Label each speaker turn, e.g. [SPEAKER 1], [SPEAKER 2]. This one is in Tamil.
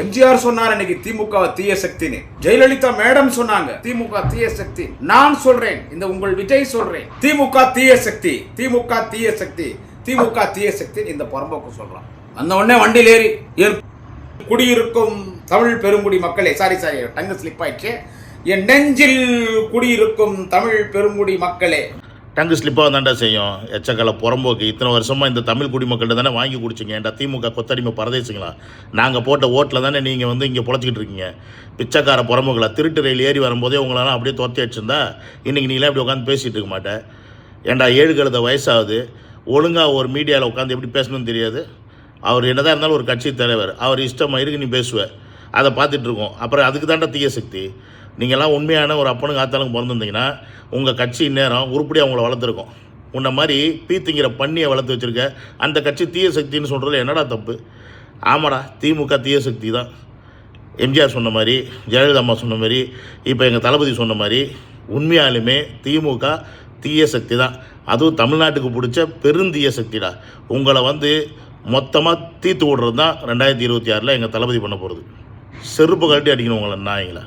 [SPEAKER 1] எம்ஜிஆர் சொன்னார் இன்னைக்கு திமுக தீய சக்தின்னு. ஜெயலலிதா மேடம் சொன்னாங்க திமுக தீய சக்தி. நான் சொல்றேன் இந்த உங்கள் விஜய் சொல்றேன். திமுக தீய சக்தி திமுக தீய சக்தி திமுக தீய சக்தி இந்த பரம்போக்கு சொல்றான் அந்த உடனே வண்டியில் ஏறி குடியிருக்கும் தமிழ் பெருங்குடி மக்களே சாரி சாரி டங்கு ஸ்லிப் ஆயிடுச்சு. என் நெஞ்சில் குடியிருக்கும் தமிழ் பெருங்குடி மக்களே.
[SPEAKER 2] டங்கு ஸ்லிப்பாக தாண்டா செய்யும். எச்சக்கலை புறம்போக்கு. இத்தனை வருஷமாக இந்த தமிழ் குடிமக்கள்கிட்ட தானே வாங்கி குடிச்சிங்க. ஏன்டா திமுக கொத்தடிமை பரதேசிங்களா? நாங்கள் போட்ட ஓட்டில் தானே நீங்கள் வந்து இங்கே பொழைச்சிக்கிட்டு இருக்கீங்க. பிச்சைக்கார புறம்போக்கில் திருட்டு ரயில் ஏறி வரும்போதே உங்களெல்லாம் அப்படியே துரத்தி வச்சுருந்தா இன்றைக்கி நீங்களே அப்படி உட்காந்து பேசிகிட்டு இருக்க மாட்டேன் ஏன்டா ஏழு கழுத வயசாகுது. ஒழுங்காக ஒரு மீடியாவில் உட்காந்து எப்படி பேசணும்னு தெரியாது. அவர் என்னதான் இருந்தாலும் ஒரு கட்சி தலைவர். அவர் இஷ்டமாக இருக்கு நீ பேசுவ. அதை பார்த்துட்ருக்கோம் அப்புறம் அதுக்கு தாண்டா தீய சக்தி. நீங்கள்லாம் உண்மையான ஒரு அப்பனுக்கு ஆத்தாளுக்கு பிறந்திருந்தீங்கன்னா உங்கள் கட்சி நேரம் உருப்படியாக அவங்கள வளர்த்துருக்கோம். உன்னை மாதிரி பீத்திங்கிற பண்ணியை வளர்த்து வச்சுருக்க அந்த கட்சி தீய சக்தின்னு சொல்கிறதுல என்னடா தப்பு? ஆமாடா திமுக தீய சக்தி தான். எம்ஜிஆர் சொன்ன மாதிரி ஜெயலலிதா அம்மா சொன்ன மாதிரி இப்போ எங்கள் தளபதி சொன்ன மாதிரி உண்மையாலுமே திமுக தீய சக்தி தான். அதுவும் தமிழ்நாட்டுக்கு பிடிச்ச பெருந்தீய சக்திடா. உங்களை வந்து மொத்தமாக தீர்த்து விடுறது தான் ரெண்டாயிரத்தி இருபத்தி ஆறில் எங்கள் தளபதி பண்ண போகிறது செருப்பு கழட்டி அடிக்கணும் உங்களை நாய்ங்களா